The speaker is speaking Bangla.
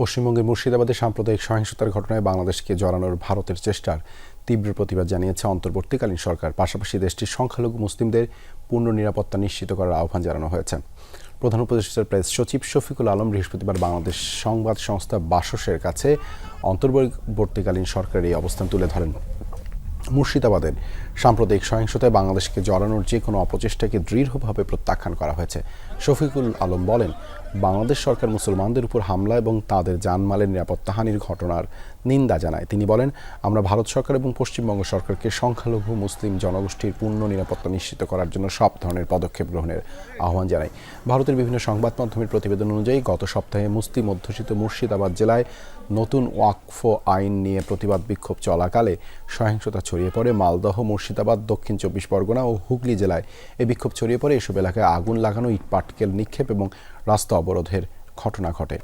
পশ্চিমবঙ্গের মুর্শিদাবাদে সাম্প্রদায়িক সহিংসতার ঘটনায় বাংলাদেশকে জড়ানোর ভারতের চেষ্টার তীব্র প্রতিবাদ জানিয়েছে অন্তর্বর্তীকালীন সরকার। পাশাপাশি দেশটির সংখ্যালঘু মুসলিমদের পূর্ণ নিরাপত্তা নিশ্চিত করার আহ্বান জানানো হয়েছে। প্রধান উপদেষ্টার প্রেস সচিব শফিকুল আলম বৃহস্পতিবার বাংলাদেশ সংবাদ সংস্থা বাসসের কাছে অন্তর্বর্তীকালীন সরকারের এই অবস্থান তুলে ধরেন। মুর্শিদাবাদের সাম্প্রদায়িক সহিংসতায় বাংলাদেশকে জড়ানোর যে কোনো অপচেষ্টাকে দৃঢ়ভাবে প্রত্যাখ্যান করা হয়েছে। শফিকুল আলম বলেন বাংলাদেশ সরকার মুসলমানদের উপর হামলা এবং তাদের জানমালের নিরাপত্তাহানির ঘটনার নিন্দা জানায়। তিনি বলেন, আমরা ভারত সরকার এবং পশ্চিমবঙ্গ সরকারকে সংখ্যালঘু মুসলিম জনগোষ্ঠীর পূর্ণ নিরাপত্তা নিশ্চিত করার জন্য সব ধরনের পদক্ষেপ গ্রহণের আহ্বান জানাই ভারতের বিভিন্ন সংবাদ মাধ্যমের প্রতিবেদন অনুযায়ী, গত সপ্তাহে মুসলিম অধ্যুষিত মুর্শিদাবাদ জেলায় নতুন ওয়াকফ আইন নিয়ে প্রতিবাদ বিক্ষোভ চলাকালে সহিংসতা ছড়িয়ে পড়ে। মালদহ, মুর্শিদাবাদ, দক্ষিণ চব্বিশ পরগনা ও হুগলি জেলায় এই বিক্ষোভ ছড়িয়ে পড়ে। এসব এলাকায় আগুন লাগানো, ইটপাটকেল নিক্ষেপ এবং রাস্তা অবরোধের ঘটনা ঘটে।